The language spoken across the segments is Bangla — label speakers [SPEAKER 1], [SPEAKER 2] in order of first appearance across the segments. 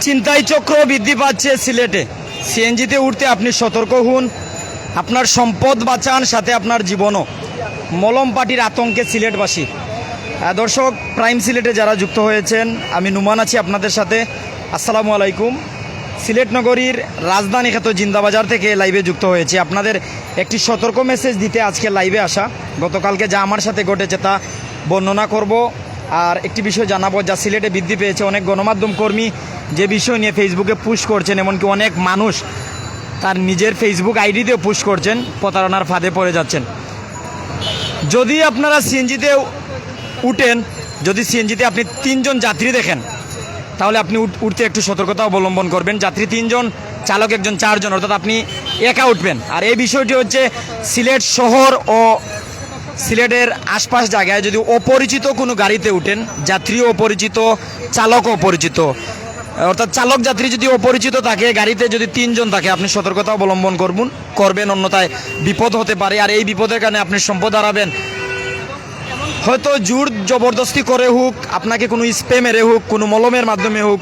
[SPEAKER 1] চিন্তাই চক্র বৃদ্ধি পাচ্ছে সিলেটে। সিএনজিতে উঠতে আপনি সতর্ক হন। আপনার সম্পদ বাঁচান, সাথে আপনার জীবনও। মলম পাটির আতঙ্কে সিলেটবাসী। দর্শক, প্রাইম সিলেটে যারা যুক্ত হয়েছেন, আমি নুমান আছি আপনাদের সাথে। আসসালামু আলাইকুম। সিলেট নগরীর রাজধানী খ্যাত জিন্দাবাজার থেকে লাইভে যুক্ত হয়েছে। আপনাদের একটি সতর্ক মেসেজ দিতে আজকে লাইভে আসা। গতকালকে যা আমার সাথে ঘটেছে তা বর্ণনা করব। আর একটি বিষয় জানাব, যা সিলেটে বৃদ্ধি পেয়েছে। অনেক গণমাধ্যম কর্মী যে বিষয় নিয়ে ফেসবুকে পুশ করছেন, এমনকি অনেক মানুষ তার নিজের ফেসবুক আইডিতেও পুশ করছেন, প্রতারণার ফাঁদে পড়ে যাচ্ছেন। যদি আপনারা সিএনজিতে উঠেন, যদি সিএনজিতে আপনি তিনজন যাত্রী দেখেন, তাহলে আপনি উঠ- উঠতে একটু সতর্কতা অবলম্বন করবেন। যাত্রী তিনজন, চালক একজন, চারজন, অর্থাৎ আপনি একা উঠবেন। আর এই বিষয়টি হচ্ছে সিলেট শহর ও সিলেটের আশপাশ জায়গায় যদি অপরিচিত কোনো গাড়িতে উঠেন, যাত্রী অপরিচিত, চালক অপরিচিত, অর্থাৎ চালক যাত্রী যদি অপরিচিত থাকে, গাড়িতে যদি তিনজন থাকে, আপনি সতর্কতা অবলম্বন করবেন করবেন, অন্যথায় বিপদ হতে পারে। আর এই বিপদের কারণে আপনি সম্পদ হারাবেন। হয়তো জোর জবরদস্তি করে হোক, আপনাকে কোনো স্প্রে মেরে হোক, কোনো মলমের মাধ্যমে হোক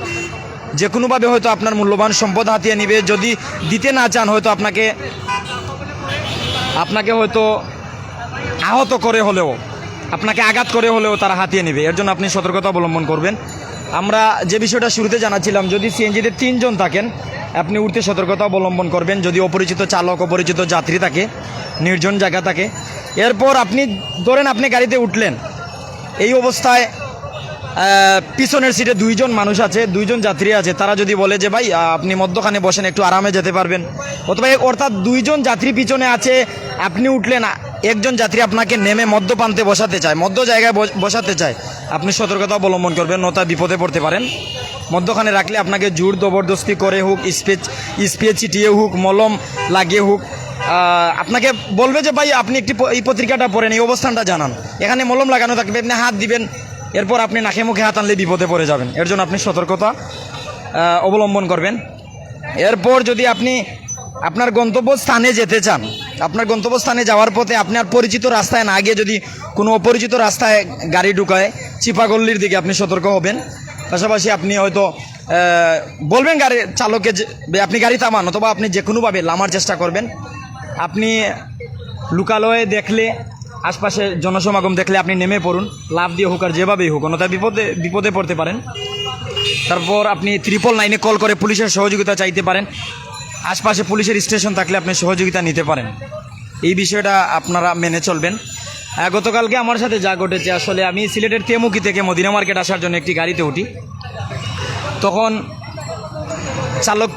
[SPEAKER 1] যে কোনোভাবে হয়তো আপনার মূল্যবান সম্পদ হাতিয়ে নিবে। যদি দিতে না চান, হয়তো আপনাকে আপনাকে হয়তো আহত করে হলেও, আপনাকে আঘাত করে হলেও তারা হাতিয়ে নেবে। এর জন্য আপনি সতর্কতা অবলম্বন করবেন। আমরা যে বিষয়টা শুরুতে জানাচ্ছিলাম, যদি সিএনজিতে তিনজন থাকেন, আপনি উঠতে সতর্কতা অবলম্বন করবেন। যদি অপরিচিত চালক, অপরিচিত যাত্রী থাকে, নির্জন জায়গা থাকে। এরপর আপনি, ধরেন আপনি গাড়িতে উঠলেন। এই অবস্থায় পিছনের সিটে দুইজন মানুষ আছে, দুইজন যাত্রী আছে। তারা যদি বলে যে, ভাই আপনি মধ্যখানে বসেন, একটু আরামে যেতে পারবেন। অথবা, অর্থাৎ দুইজন যাত্রী পিছনে আছে, আপনি উঠলেন একজন যাত্রী আপনাকে নেমে মদ্যপান্তে বসাতে চায় মধ্য জায়গায় বস- বসাতে চায়। আপনি সতর্কতা অবলম্বন করবেন, নতা বিপদে পড়তে পারেন। মধ্যখানে রাখলে আপনাকে জোর জবরদস্তি করে হোক স্পেচ স্পে ছিটিয়ে হোক, মলম লাগিয়ে হোক। আপনাকে বলবে যে, ভাই, আপনি একটি এই পত্রিকাটা পড়েন, এই অবস্থানটা জানান। এখানে মলম লাগানো থাকবে, আপনি হাত দিবেন, এরপর আপনি নাকে মুখে হাত আনলে বিপদে পড়ে যাবেন। এর জন্য আপনি সতর্কতা অবলম্বন করবেন। এরপর যদি আপনি আপনার গন্তব্যস্থানে যেতে চান, আপনার গন্তব্যস্থানে যাওয়ার পথে আপনার পরিচিত রাস্তায় না গিয়ে যদি কোনো অপরিচিত রাস্তায় গাড়ি ঢুকায়, চিপাগল্লির দিকে আপনি সতর্ক হবেন। পাশাপাশি আপনি হয়তো বলবেন গাড়ি চালককে যে, আপনি গাড়ি থামান অথবা আপনি যে কোনোভাবে লামার চেষ্টা করবেন। আপনি লোকালয়ে দেখলে, আশপাশে জনসমাগম দেখলে আপনি নেমে পড়ুন। লাভ দিয়ে হোক আর যেভাবেই হোক, অন্যথায় বিপদে বিপদে পড়তে পারেন। তারপর আপনি ত্রিপল নাইনে কল করে পুলিশের সহযোগিতা চাইতে পারেন। আশপাশে পুলিশের স্টেশন থাকলে আপনি সহযোগিতা নিতে পারেন। এই বিষয়টা আপনারা মেনে চলবেন। গতকালকে আমার সাথে যা ঘটেছে, আসলে আমি সিলেটের তেমুকি থেকে মদিনা মার্কেট আসার জন্য একটি গাড়িতে উঠি। তখন চালক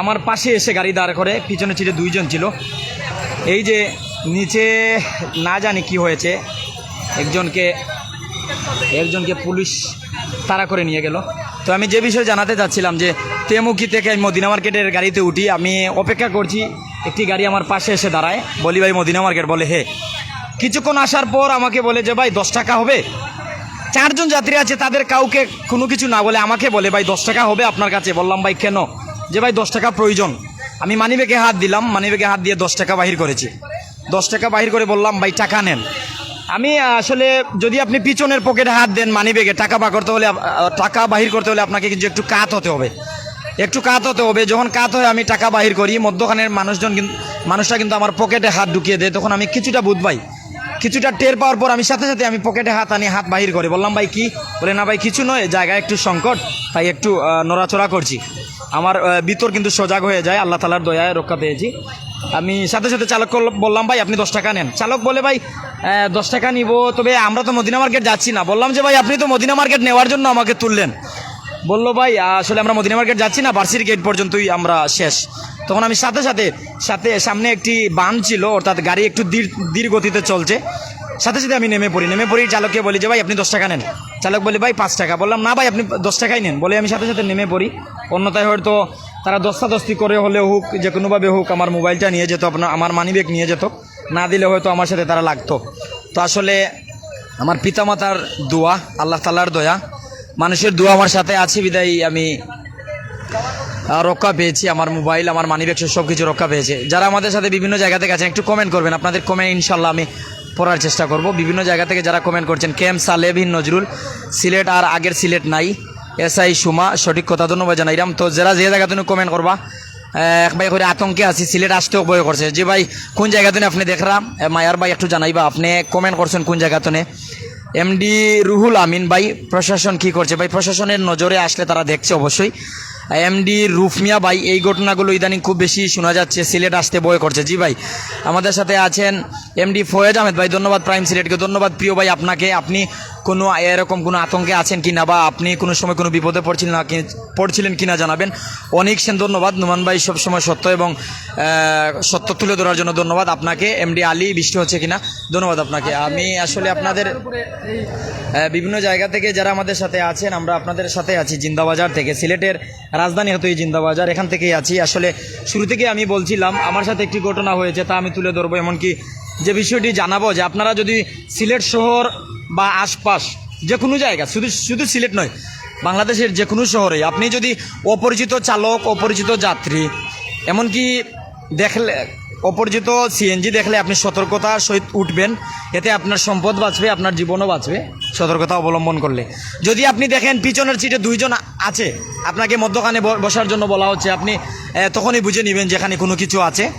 [SPEAKER 1] আমার পাশে এসে গাড়ি দাঁড় করে, পিছনে ছিল দুইজন ছিল। এই যে নিচে না জানি কি হয়েছে, একজনকে একজনকে পুলিশ তাড়া করে নিয়ে গেল। তো আমি যে বিষয়ে জানাতে চাচ্ছিলাম যে তেমুকি থেকে আমি মদিনা মার্কেটের গাড়িতে উঠি। আমি অপেক্ষা করছি, একটি গাড়ি আমার পাশে এসে দাঁড়ায়। বলি, ভাই, মদিনা মার্কেট, বলে, হে। কিছুক্ষণ আসার পর আমাকে বলে যে, ভাই, দশ টাকা হবে। চারজন যাত্রী আছে, তাদের কাউকে কোনো কিছু না বলে আমাকে বলে, ভাই, দশ টাকা হবে আপনার কাছে। বললাম, ভাই, কেন? যে, ভাই, দশ টাকা প্রয়োজন। আমি মানিব্যাগে হাত দিলাম, মানিব্যাগে হাত দিয়ে দশ টাকা বাহির করেছি। দশ টাকা বাহির করে বললাম, ভাই, টাকা নেন। আমি আসলে যদি আপনি পিছনের পকেটে হাত দেন মানিব্যাগে, টাকা বা করতে হলে টাকা বাহির করতে হলে আপনাকে কিন্তু একটু কাত হতে হবে। একটু কাত হতে হবে যখন কাত হয় আমি টাকা বাহির করি, মধ্যখানের মানুষজন কিন্তু মানুষটা কিন্তু আমার পকেটে হাত ঢুকিয়ে দেয়, তখন আমি কিছুটা বুধ পাই কিছুটা টের পাওয়ার পর আমি সাথে সাথে আমি পকেটে হাত আনি, হাত বাহির করে। বললাম, ভাই, কি? বলে, না ভাই, কিছু নয় জায়গা একটু সংকট, তাই একটু নড়াচড়া করছি। আমার ভিতর কিন্তু সজাগ হয়ে যায়, আল্লাহ তালার দয়ায় রক্ষা পেয়েছি। আমি সাথে সাথে চালক বললাম, ভাই, আপনি দশ টাকা নেন। চালক বলে, ভাই দশ টাকা নিব, তবে আমরা তো মদিনা মার্কেট যাচ্ছি না। বললাম যে, ভাই, আপনি তো মদিনা মার্কেট নেওয়ার জন্য আমাকে তুললেন। বলল, ভাই, আসলে আমরা মদিনা মার্কেট যাচ্ছি না বার্সির গেট পর্যন্তই আমরা শেষ। তখন আমি সাথে সাথে সাথে সামনে একটি বান ছিল, অর্থাৎ গাড়ি একটু ধীর ধীর গতিতে চলছে। সাথে সাথে আমি নেমে পড়ি নেমে পড়ি চালককে বলি যে, ভাই, আপনি দশ টাকা নেন। চালক বলে, ভাই, পাঁচ টাকা। বললাম, না ভাই, আপনি দশ টাকাই নেন। বলে আমি সাথে সাথে নেমে পড়ি। অন্যথায় হয়তো তারা দস্তাদস্তি করে হলেও হোক, যে কোনোভাবে হোক, আমার মোবাইলটা নিয়ে যেত, আপনার, আমার মানিব্যাগ নিয়ে যেত। না দিলে হয়তো আমার সাথে তারা লাগতো। তো আসলে আমার পিতামাতার দোয়া, আল্লাহ তালার দয়া মানুষের দোয়া আমার সাথে আছে, বিদায় আমি রক্ষা পেয়েছি, আমার মোবাইল, আমার মানি ব্যাগ সব কিছু রক্ষা পেয়েছে। যারা আমাদের সাথে বিভিন্ন জায়গা থেকে আছেন, একটু কমেন্ট করবেন, আপনাদের কমেন্ট ইনশাল্লাহ আমি পড়ার চেষ্টা করব। বিভিন্ন জায়গা থেকে যারা কমেন্ট করছেন কেম সালেভিন নজরুল, সিলেট আর আগের সিলেট নাই। এস আই সুমা, সঠিক কথা ধন্যবাদ জানাইলাম তো যারা যে জায়গা তুমি কমেন্ট করবা এক ভাই করে আতঙ্কে আছি, সিলেট আসতেও ভয় করছে। যে ভাই, কোন জায়গা তুমি আপনি দেখলাম মায়ার ভাই একটু জানাইবা, আপনি কমেন্ট করছেন কোন জায়গা তুমি এমডি রুহুল আমিন ভাই প্রশাসন কি করছে? ভাই প্রশাসনের নজরে আসলে তারা দেখছে অবশ্যই। এমডি রুফমিয়া ভাই এই ঘটনাগুলো ইদানিং খুব বেশি শোনা যাচ্ছে সিলেট আসতে ভয় করছে। জি ভাই আমাদের সাথে আছেন এমডি ফয়েজ আহমেদ ভাই ধন্যবাদ প্রাইম সিলেটকে। ধন্যবাদ প্রিয় ভাই আপনাকে। আপনি কোনো এরকম কোনো আতঙ্কে আছেন কি না বা আপনি কোনো সময় কোনো বিপদে পড়ছিলেন না কি- পড়ছিলেন কিনা জানাবেন। অনেক সেন ধন্যবাদ। নুমান ভাই সবসময় সত্য এবং সত্য তুলে ধরার জন্য ধন্যবাদ। আপনাকে এমডি আলী বৃষ্টি হচ্ছে কিনা ধন্যবাদ আপনাকে। আমি আসলে আপনাদের বিভিন্ন জায়গা থেকে যারা আমাদের সাথে আছেন আমরা আপনাদের সাথে আছি। জিন্দাবাজার থেকে সিলেটের রাজধানী হতো এই জিন্দাবাজার এখান থেকেই আছি। আসলে শুরু থেকে আমি বলছিলাম, আমার সাথে একটি ঘটনা হয়েছে, তা আমি তুলে ধরবো। এমনকি যে বিষয়টি জানাব, যে আপনারা যদি সিলেট শহর বা আশপাশ, যে কোনো জায়গা, শুধু শুধু সিলেট নয়, বাংলাদেশের যে কোনো শহরে আপনি যদি অপরিচিত চালক, অপরিচিত যাত্রী, এমনকি দেখলে অপরিচিত সিএনজি দেখলে আপনি সতর্কতার সহিত উঠবেন। এতে আপনার সম্পদ বাঁচবে, আপনার জীবনও বাঁচবে। সতর্কতা অবলম্বন করলে। যদি আপনি দেখেন পিছনের সিটে দুইজন আছে, আপনাকে মধ্যখানে বসার জন্য বলা হচ্ছে, আপনি তখনই বুঝে নেবেন যেখানে কোনো কিছু আছে।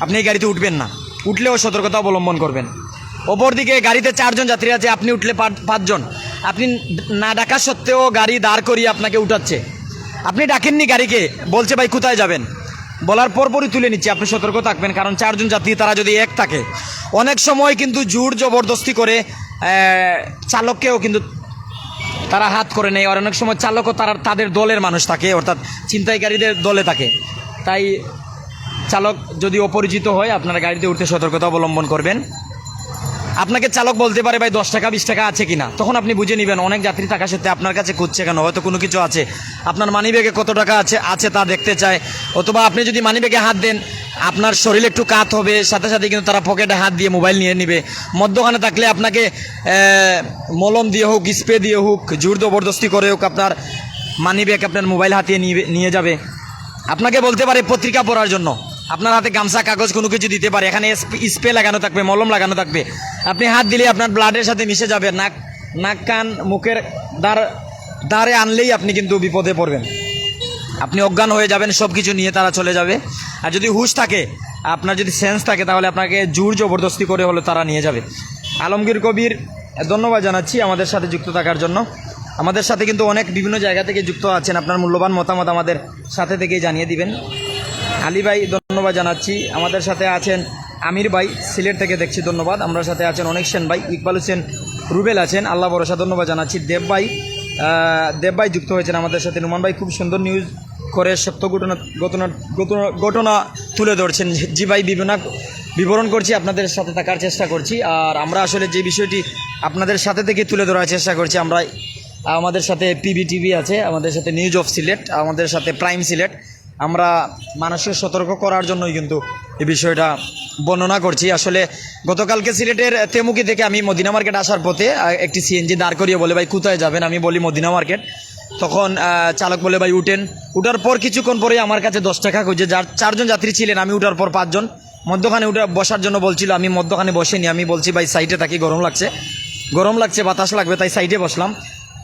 [SPEAKER 1] আপনি এই গাড়িতে উঠবেন না। উঠলেও সতর্কতা অবলম্বন করবেন। অপরদিকে গাড়িতে চারজন যাত্রী আছে, আপনি উঠলে পাঁচ- পাঁচজন। আপনি না ডাকা সত্ত্বেও গাড়ি দাঁড় করিয়ে আপনাকে উঠাচ্ছে। আপনি ডাকেননি গাড়িকে, বলছে, ভাই, কোথায় যাবেন? বলার পরপরই তুলে নিচ্ছি, আপনি সতর্ক থাকবেন, কারণ চারজন যাত্রী তারা যদি এক থাকে। অনেক সময় কিন্তু জোর জবরদস্তি করে চালককেও কিন্তু তারা হাত করে নেয়, আর অনেক সময় চালকও তারা, তাদের দলের মানুষ থাকে, অর্থাৎ চিন্তাইকারীদের দলে থাকে। তাই চালক যদি অপরিচিত হয়, আপনারা গাড়িতে উঠতে সতর্কতা অবলম্বন করবেন। আপনাকে চালক বলতে পারে, ভাই, দশ টাকা, বিশ টাকা আছে কিনা? তখন আপনি বুঝে নেবেন, অনেক যাত্রী থাকা সত্ত্বে আপনার কাছে খুঁজছে কেন? হয়তো কোনো কিছু আছে। আপনার মানিব্যাগে কত টাকা আছে আছে তা দেখতে চায়। অথবা আপনি যদি মানিব্যাগে হাত দেন, আপনার শরীরে একটু কাত হবে, সাথে সাথে কিন্তু তারা পকেটে হাত দিয়ে মোবাইল নিয়ে নেবে। মধ্যখানে থাকলে আপনাকে মলম দিয়ে হোক, স্প্রে দিয়ে হোক জোর জবরদস্তি করে হোক আপনার মানিব্যাগ আপনার মোবাইল হাতিয়ে নিয়ে যাবে। আপনাকে বলতে পারে পত্রিকা পড়ার জন্য। আপনার হাতে গামছা, কাগজ, কোনো কিছু দিতে পারে। এখানে স্প্রে লাগানো থাকবে, মলম লাগানো থাকবে। আপনি হাত দিলে আপনার ব্লাডের সাথে মিশে যাবে। নাক নাক, কান, মুখের দ্বার, দ্বারে আনলেই আপনি কিন্তু বিপদে পড়বেন। আপনি অজ্ঞান হয়ে যাবেন সব কিছু নিয়ে তারা চলে যাবে। আর যদি হুশ থাকে, আপনার যদি সেন্স থাকে, তাহলে আপনাকে জোর জবরদস্তি করে হলে তারা নিয়ে যাবে। আলমগীর কবির, ধন্যবাদ জানাচ্ছি আমাদের সাথে যুক্ত থাকার জন্য। আমাদের সাথে কিন্তু অনেক বিভিন্ন জায়গা থেকে যুক্ত আছেন। আপনার মূল্যবান মতামত আমাদের সাথে থেকেই জানিয়ে দিবেন। আলী ভাই, ধন্যবাদ জানাচ্ছি। আমাদের সাথে আছেন আমির ভাই, সিলেট থেকে দেখছি, ধন্যবাদ। আমরা সাথে আছেন অনেক সেন ভাই, ইকবাল হোসেন, রুবেল আছেন। আল্লাহ ভরসা, ধন্যবাদ জানাচ্ছি। দেব ভাই দেব ভাই যুক্ত হয়েছেন আমাদের সাথে। নুমান ভাই খুব সুন্দর নিউজ করে সত্য ঘটনা ঘটনা, ঘটনা- তুলে ধরছেন। জি ভাই বিভিন্ন বিবরণ করছি, আপনাদের সাথে থাকার চেষ্টা করছি। আর আমরা আসলে যে বিষয়টি আপনাদের সাথে থেকে তুলে ধরার চেষ্টা করছি, আমরা আমাদের সাথে পিবি টিভি আছে, আমাদের সাথে নিউজ অফ সিলেট আমাদের সাথে প্রাইম সিলেট আমরা মানুষের সতর্ক করার জন্যই কিন্তু এই বিষয়টা বর্ণনা করছি। আসলে গতকালকে সিলেটের তেমুকি থেকে আমি মদিনা মার্কেট আসার পথে একটি সিএনজি দাঁড় করিয়ে বলে, ভাই, কোথায় যাবেন? আমি বলি, মদিনা মার্কেট। তখন চালক বলে, ভাই, উঠেন। উঠার পর কিছুক্ষণ পরে আমার কাছে দশ টাকা খুঁজে, যার চারজন যাত্রী ছিলেন, আমি উঠার পর পাঁচজন। মধ্যখানে উঠে বসার জন্য বলছিল, আমি মধ্যখানে বসেনি। আমি বলছি, ভাই সাইডে থাকি, গরম লাগছে। গরম লাগছে, বাতাস লাগবে, তাই সাইডে বসলাম।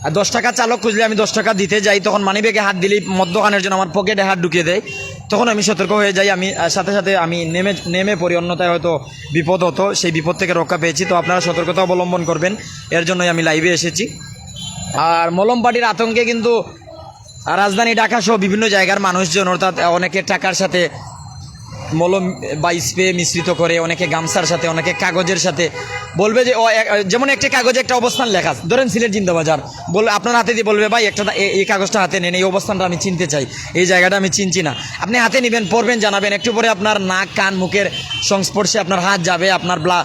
[SPEAKER 1] আর দশ টাকা চালক খুঁজলে আমি দশ টাকা দিতে যাই, তখন মানি ব্যাগে হাত দিলেই মদ্যখানের জন্য আমার পকেটে হাত ঢুকিয়ে দেয়। তখন আমি সতর্ক হয়ে যাই, আমি সাথে সাথে আমি নেমে নেমে পড়ি, অন্যথায় হয়তো বিপদ হতো, সেই বিপদ থেকে রক্ষা পেয়েছি। তো আপনারা সতর্কতা অবলম্বন করবেন, এর জন্যই আমি লাইভে এসেছি। আর মলমবাটির আতঙ্কে কিন্তু রাজধানী ঢাকা সহ বিভিন্ন জায়গার মানুষজন, অর্থাৎ অনেকের টাকার সাথে মলম বা স্প্রে মিশ্রিত করে, অনেকে গামছার সাথে, অনেকে কাগজের সাথে। বলবে যে যেমন একটা কাগজে একটা অবস্থান লেখা ধরেন সিলেট জিন্দাবাজার। বলবে আপনার হাতে দিয়ে বলবে, ভাই, একটা এই কাগজটা হাতে নেন, এই অবস্থানটা আমি চিনতে চাই। এই জায়গাটা আমি চিনছি না। আপনি হাতে নেবেন, পড়বেন, জানাবেন। একটু পরে আপনার নাক, কান, মুখের সংস্পর্শে আপনার হাত যাবে, আপনার ব্লা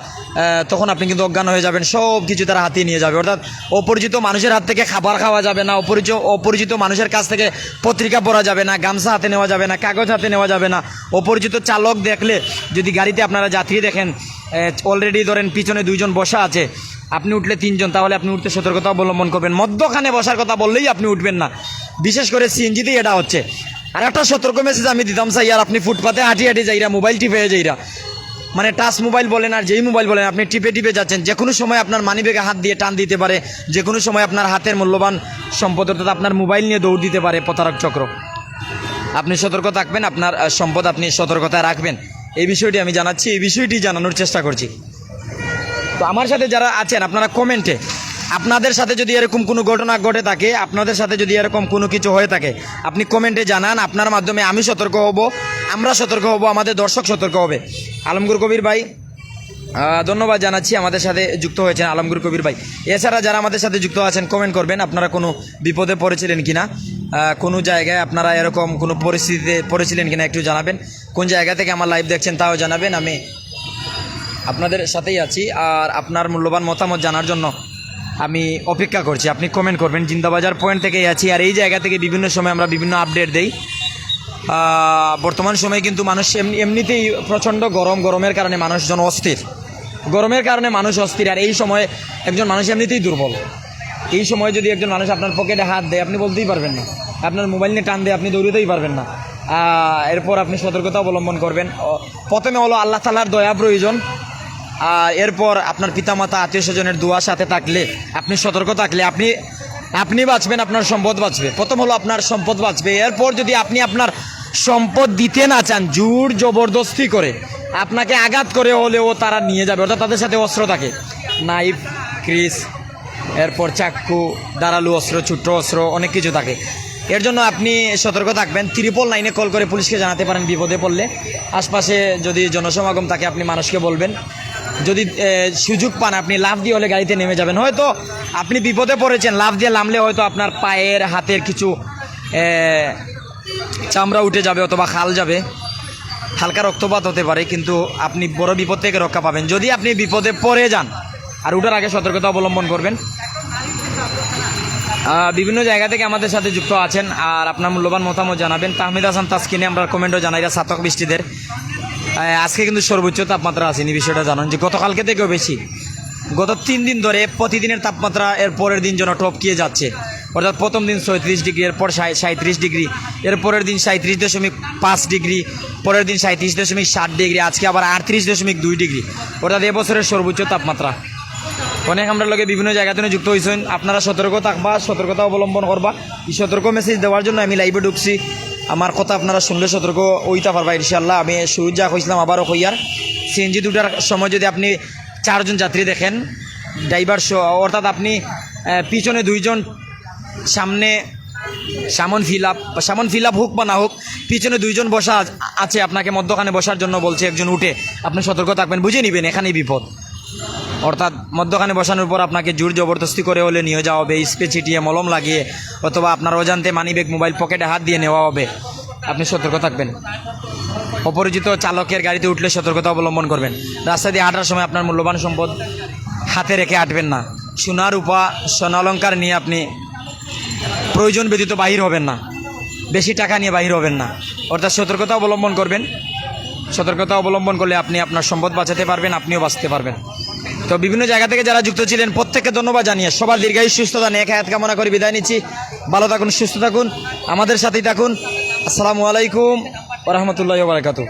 [SPEAKER 1] তখন আপনি কিন্তু অজ্ঞান হয়ে যাবেন। সব কিছু তারা হাতিয়ে নিয়ে যাবে। অর্থাৎ অপরিচিত মানুষের হাত থেকে খাবার খাওয়া যাবে না অপরিচিত অপরিচিত মানুষের কাছ থেকে পত্রিকা পড়া যাবে না, গামছা হাতে নেওয়া যাবে না, কাগজ হাতে নেওয়া যাবে না, অপরিচিত চালক দেখলে, যদি গাড়িতে আপনারা যাত্রী দেখেন অলরেডি ধরেন পিছনে দুইজন বসা আছে, আপনি উঠলে তিনজন, তাহলে আপনি উঠতে সতর্কতা অবলম্বন করবেন। মধ্যখানে বসার কথা বললেই আপনি উঠবেন না। বিশেষ করে সিএনজিতেই এটা হচ্ছে। আর একটা সতর্ক মেসেজ আমি দিতাম চাই আর আপনি ফুটপাতে হাঁটি হাঁটি যাইরা মোবাইল টিপে যাইরা। মানে টাচ মোবাইল বলেন আর যেই মোবাইল বলেন, আপনি টিপে টিপে যাচ্ছেন। যে কোনো সময় আপনার মানিব্যাগে হাত দিয়ে টান দিতে পারে যে কোনো সময় আপনার হাতের মূল্যবান সম্পদ অর্থাৎ আপনার মোবাইল নিয়ে দৌড় দিতে পারে, প্রতারক চক্র। আপনি সতর্ক থাকবেন, আপনার সম্পদ আপনি সতর্কতায় রাখবেন। এই বিষয়টি আমি জানাচ্ছি, এই বিষয়টি জানানোর চেষ্টা করছি। তো আমার সাথে যারা আছেন, আপনারা কমেন্টে আপনাদের সাথে যদি এরকম কোনো ঘটনা ঘটে থাকে, আপনাদের সাথে যদি এরকম কোনো কিছু হয়ে থাকে, আপনি কমেন্টে জানান, আপনার মাধ্যমে আমি সতর্ক হব, আমরা সতর্ক হব, আমাদের দর্শক সতর্ক হবে। আলমগুর কবির ভাই ধন্যবাদ জানাচ্ছি, আমাদের সাথে যুক্ত হয়েছেন আলমগুর কবির ভাই। এছাড়া যারা আমাদের সাথে যুক্ত আছেন কমেন্ট করবেন, আপনারা কোনো বিপদে পড়েছিলেন কিনা। কোনো জায়গায় আপনারা এরকম কোনো পরিস্থিতিতে পড়েছিলেন কিনা একটু জানাবেন। কোন জায়গা থেকে আমার লাইভ দেখছেন তাও জানাবেন, আমি আপনাদের সাথেই আছি। আর আপনার মূল্যবান মতামত জানার জন্য আমি অপেক্ষা করছি। আপনি কমেন্ট করবেন, জিন্দাবাজার পয়েন্ট থেকেই আছি। আর এই জায়গা থেকে বিভিন্ন সময় আমরা বিভিন্ন আপডেট দেই। বর্তমান সময়ে কিন্তু মানুষ এমনি এমনিতেই প্রচণ্ড গরম। গরমের কারণে মানুষজন অস্থির। গরমের কারণে মানুষ অস্থির। আর এই সময়ে একজন মানুষ এমনিতেই দুর্বল। এই সময় যদি একজন মানুষ আপনার পকেটে হাত দেয়, আপনি বলতেই পারবেন না। আপনার মোবাইল নিয়ে টান দিয়ে আপনি দৌড়তেই পারবেন না। এরপর আপনি সতর্কতা অবলম্বন করবেন। প্রথমে হলো আল্লাহ তালার দয়া প্রয়োজন। এরপর আপনার পিতামাতা, আত্মীয় স্বজনের দোয়া সাথে থাকলে আপনি সতর্ক থাকলে আপনি আপনি বাঁচবেন, আপনার সম্পদ বাঁচবে। প্রথম হলো আপনার সম্পদ বাঁচবে। এরপর যদি আপনি আপনার সম্পদ দিতে না চান, জোর জবরদস্তি করে, আপনাকে আঘাত করে হলেও তারা নিয়ে যাবে, অর্থাৎ তাদের সাথে অস্ত্র থাকে। নাইফ, ক্রিস, এরপর চাক্কু দাঁড়ালু অস্ত্র, ছোট্ট অস্ত্র, অনেক কিছু থাকে। এর জন্য আপনি সতর্ক থাকবেন। ত্রিপল লাইনে কল করে পুলিশকে জানাতে পারেন, বিপদে পড়লে। আশপাশে যদি জনসমাগম থাকে, আপনি মানুষকে বলবেন। যদি সুযোগ পান, আপনি লাভ দিয়ে হলে গাড়িতে নেমে যাবেন। হয়তো আপনি বিপদে পড়েছেন লাভ দিয়ে নামলে হয়তো আপনার পায়ের, হাতের কিছু চামড়া উঠে যাবে অথবা খাল যাবে। হালকা রক্তপাত হতে পারে, কিন্তু আপনি বড় বিপদ থেকে রক্ষা পাবেন। যদি আপনি বিপদে পড়ে যান, আর উঠার আগে সতর্কতা অবলম্বন করবেন। বিভিন্ন জায়গা থেকে আমাদের সাথে যুক্ত আছেন আর আপনার মূল্যবান মতামত জানাবেন। তাহমিদ হাসান তাসকিনে আমরা কমেন্টও জানাই সাতক বৃষ্টিদের। আজকে কিন্তু সর্বোচ্চ তাপমাত্রা আসেনি বিষয়টা জানান যে গতকালকে থেকেও বেশি। গত তিন দিন ধরে প্রতিদিনের তাপমাত্রা এর পরের দিন যেন টপকিয়ে যাচ্ছে। অর্থাৎ প্রথম দিন ছয়ত্রিশ ডিগ্রি, এরপর সাঁত্রিশ ডিগ্রি এর পরের দিন সাঁত্রিশ দশমিক পাঁচ ডিগ্রি, পরের দিন সাঁত্রিশ দশমিক ষাট ডিগ্রি, আজকে আবার আটত্রিশ দশমিক দুই ডিগ্রি। অর্থাৎ এবছরের সর্বোচ্চ তাপমাত্রা। অনেক আমরা লোকে বিভিন্ন জায়গাতে যুক্ত হয়েছেন আপনারা সতর্ক থাকবা, সতর্কতা অবলম্বন করবা। এই সতর্ক মেসেজ দেওয়ার জন্য আমি লাইভে ঢুকছি। আমার কথা আপনারা শুনলে সতর্ক ওইটা পারবা ইনশাল্লাহ আমি শুরু যা কইছিলাম আবারও কইয়ার সিএনজি দুটার সময় যদি আপনি চারজন যাত্রী দেখেন ড্রাইভার অর্থাৎ আপনি পিছনে দুইজন, সামনে সামন ফিল আপ সামন ফিল আপ হোক বা না হোক, পিছনে দুইজন বসা আছে, আপনাকে মধ্যখানে বসার জন্য বলছে একজন উঠে। আপনি সতর্ক থাকবেন, বুঝে নেবেন, এখানেই বিপদ। অর্থাৎ মধ্যখানে বসানোর পর আপনাকে জোর জবরদস্তি করে হলে নিয়ে যাওয়া হবে স্প্রে ছিটিয়ে মলম লাগিয়ে, অথবা আপনার অজান্তে মানিব্যাগ, মোবাইল পকেটে হাত দিয়ে নেওয়া হবে। আপনি সতর্ক থাকবেন। অপরিচিত চালকের গাড়িতে উঠলে সতর্কতা অবলম্বন করবেন। রাস্তা দিয়ে হাঁটার সময় আপনার মূল্যবান সম্পদ হাতে রেখে হাঁটবেন না। সোনার উপা স্বর্ণালঙ্কার নিয়ে আপনি প্রয়োজন ব্যতীত বাহির হবেন না। বেশি টাকা নিয়ে বাহির হবেন না। অর্থাৎ সতর্কতা অবলম্বন করবেন। সতর্কতা অবলম্বন করলে আপনি আপনার সম্পদ বাঁচাতে পারবেন, আপনিও বাঁচতে পারবেন। তো বিভিন্ন জায়গা থেকে যারা যুক্ত ছিলেন, প্রত্যেককে ধন্যবাদ জানিয়ে সবার দীর্ঘায়ু সুস্থতা নিয়ে একা হায়াত কামনা করে বিদায় নিচ্ছি। ভালো থাকুন, সুস্থ থাকুন, আমাদের সাথেই থাকুন। আসসালামু আলাইকুম রহমতুল্লাহ বারকাতু